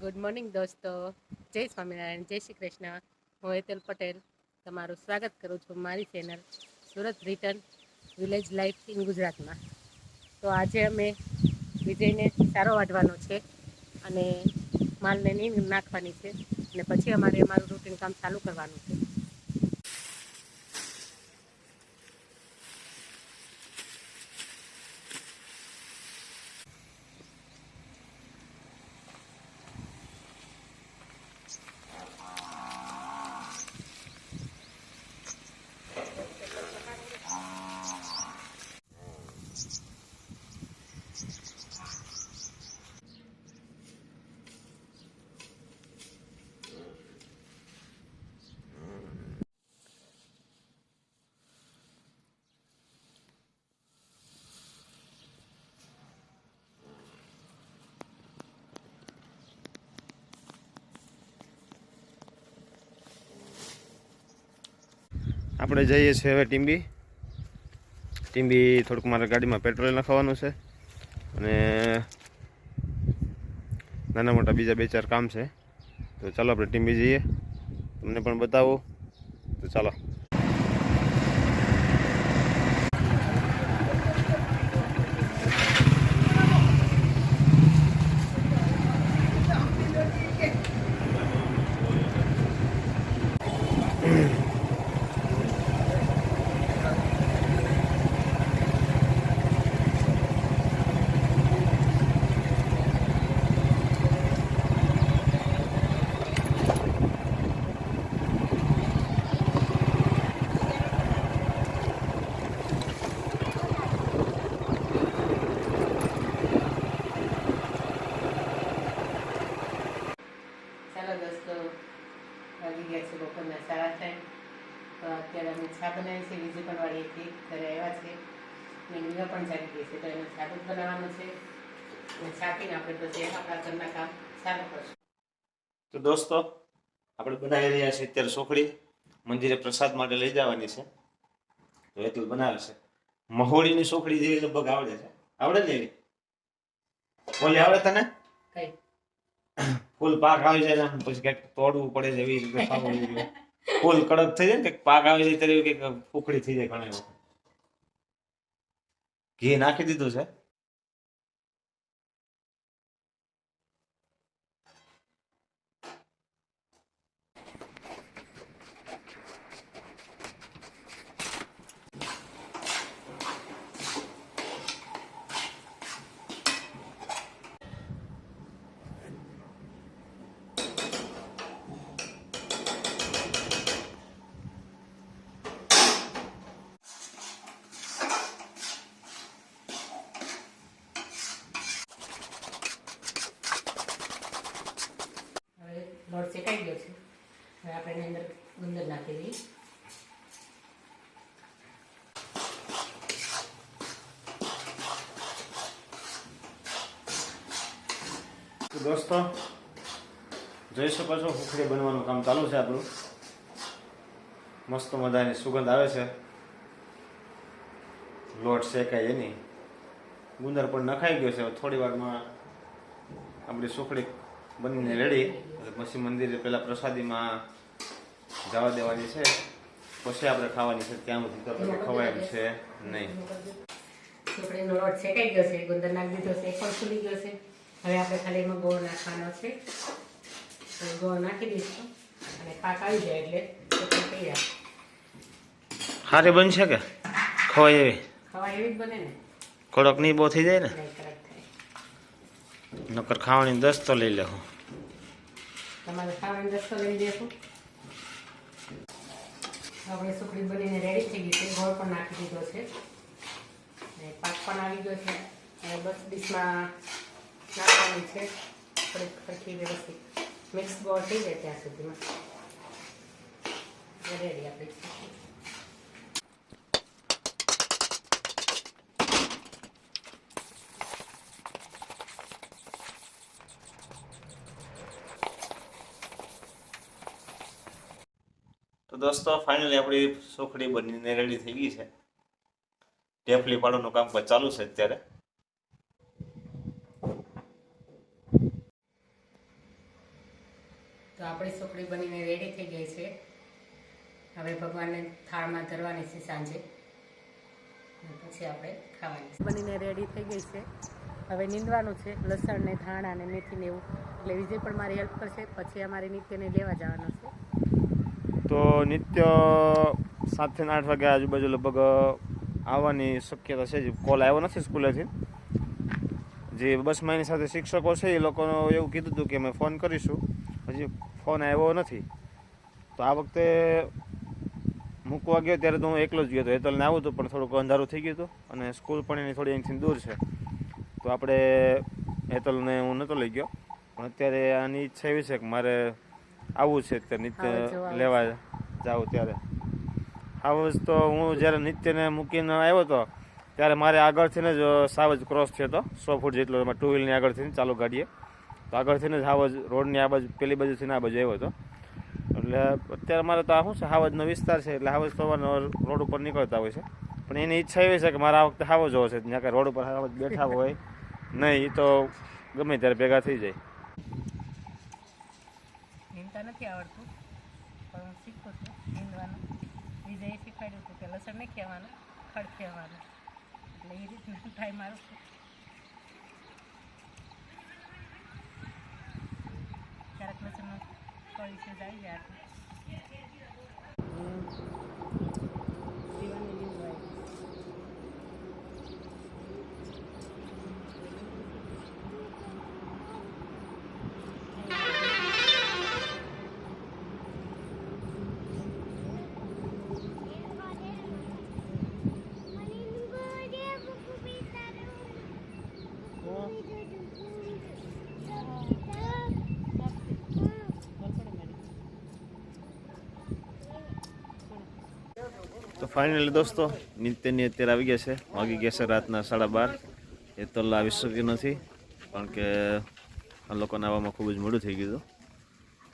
Good morning દોસ્તો. જય સ્વામિનારાયણ, જય શ્રી કૃષ્ણ. હું હેતલ પટેલ. તમારું સ્વાગત કરું છું મારી channel Surat return village life in ગુજરાતમાં. તો આજે અમે વિજયને સારો વાઢવાનો છે અને માલને નીમ નાખવાની છે. અને પછી અમારે અમારું રૂટીન કામ ચાલુ કરવાનું છે. આપણે જઈએ છીએ હવે ટીમ્બી ટીમ્બી થોડુંક મારે ગાડીમાં પેટ્રોલ નાખવાનું છે. અને નાના મોટા બીજા બે ચાર કામ છે. તો ચાલો આપણે ટીમ્બી જઈએ. તમને પણ બતાવો. તો ચાલો. છે બપોરના તો અત્યારે અમે ચા બનાવી છે બીજી પણ વાળીએથી ઘરે આવ્યા છે. લીલા પણ જાગી ગઈ છે તો એને ચા દૂધ બનાવવાનું છે. પીને આપણે પછી આપણા ઘરના કામ સારું કરશું. તો દોસ્તો આપણે બનાવી રહ્યા છીએ અત્યારે સોખડી. મંદિરે પ્રસાદ માટે લઈ જવાની છે. તો એટલું બનાવે છે. મહોળીની સોખડી જેવી લગભગ આવડે છે. આવડે ને એવી? ઓલી આવડે તને? કઈ. ફૂલ પાક આવી જાય પછી ક્યાંક તોડવું પડે છે એવી રીતે. ફૂલ કડક થઈ જાય ને, કંઈક પાક આવી જાય ત્યારે કંઈક ફૂકડી થઈ જાય ઘણી વખત. ઘી નાખી દીધું છે. હવે શેકાઈ ગયો છે. હવે આપણે એની અંદર ગુંદર નાખી દઈએ. દોસ્તો, જોઈ શકો છો ખુખડી બનવાનું કામ ચાલુ છે આપણું. મસ્ત મજાની સુગંધ આવે છે. લોટ શેકાય એની. ગુંદર પણ નખાઈ ગયો છે. થોડી વારમાં આપણી સુખડી બનીને રેડી. એટલે પછી મંદિરે પહેલાં પ્રસાદીમાં જવા દેવાની છે પછી આપણે ખાવાની છે. ત્યાં સુધી તો પછી ખવાય એમ છે નહીં. સુકડીનો લોટ શેકાઈ ગયો છે ગુંદર નાખી દીધો છે પણ ફૂલી ગયો છે. હવે આપણે ખાલી એમાં ગોળ નાખવાનો છે. તો ગોળ નાખી દઈશું અને પાક આવી જાય એટલે તૈયાર. સારી બનશે કે? ખવાય એવી? ખવાય એવી જ બને ને. કડક નહીં બહુ થઈ જાય ને? કડક નકર ખાવાની દસ્તો લઈ લેહો. તમારે ખાવાની દસ્તો લઈ દેશું આપણે સુખડી બનીને રેડી થઈ ગઈ છે. ગોળ પણ નાખી દીધો છે. અને પાક પણ આવી ગયો છે. અને બસ ડીશમાં નાખવાની છે. સરખી વ્યવસ્થિત મિક્સ ગોળ થઈ જાય ત્યાં સુધીમાં. રેડી આપણી. દોસ્તો ફાઇનલી આપણી સુખડી બનીને રેડી થઈ ગઈ છે. ટેફલી પાડવાનું કામ પણ ચાલુ છે અત્યારે. તો આપણી સુખડી બનીને રેડી થઈ ગઈ છે. હવે ભગવાનને થાળમાં ધરવાની છે સાંજે. પછી આપણે ખાવાની બનીને રેડી થઈ ગઈ છે. હવે નીંદવાનું છે લસણ ને ધાણા ને મેથી ને એવું. એટલે વિજય પણ મારી હેલ્પ કરશે પછી અમારે નિત્યને લેવા જવાનું છે. તો નિત્ય સાતથી આઠ વાગ્યા આજુબાજુ લગભગ આવવાની શક્યતા છે જ. કોલ આવ્યો નથી સ્કૂલેથી. જે બસમાં એની સાથે શિક્ષકો છે, એ લોકોનું એવું કીધું હતું કે અમે ફોન કરીશું. હજી ફોન આવ્યો નથી. તો આ વખતે મૂકવા ગયો ત્યારે તો હું એકલો જ ગયો હતો. હેતલને આવું હતું, પણ થોડુંક અંધારું થઈ ગયું હતું અને સ્કૂલ પણ એની થોડી અહીંથી દૂર છે. તો આપણે હેતલને હું નહોતો લઈ ગયો. પણ અત્યારે આની ઈચ્છા એવી છે કે મારે આવવું છે તે નિત્ય લેવા જાઉં ત્યારે. હાવજ તો હું જ્યારે નિત્યને મૂકીને આવ્યો હતો ત્યારે મારે આગળથીને જ સાવજ ક્રોસ થયો હતો સો ફૂટ જેટલો એમાં ટુ વ્હીલની આગળથી ચાલુ ગાડીએ તો આગળથીને જ હાવજ રોડની આ બાજુ પેલી બાજુથી આ બાજુ આવ્યો હતો. એટલે અત્યારે મારે તો આ શું છે હાવજનો વિસ્તાર છે એટલે હાવજ તો રોડ ઉપર નીકળતા હોય છે. પણ એની ઈચ્છા એવી છે કે મારા આ વખતે હાવજ હોવો છે ત્યાં કે રોડ ઉપર હાવજ બેઠા હોય નહીં એ તો ગમે ત્યારે ભેગા થઈ જાય. નીંદતા નથી આવડતું, પણ હું શીખું છું નીંદવાનું વિજયે શીખવાડ્યું હતું કે લસણ નહીં કહેવાનું ખડ કહેવાનું એટલે એ રીતનું ટ્રાય મારું છું. ક્યારેક લસણનું કળી છે આવી જાય ફાઇનલી દોસ્તો નિત્યની અત્યારે આવી ગયા છે. વાગી ગયા છે રાતના સાડા બાર. એ તો લાવી શક્યું નથી, કારણ કે આ લોકોને આવવામાં ખૂબ જ મોડું થઈ ગયું હતું.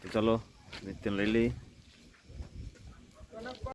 તો ચલો નિત્યને લઈ લઈએ.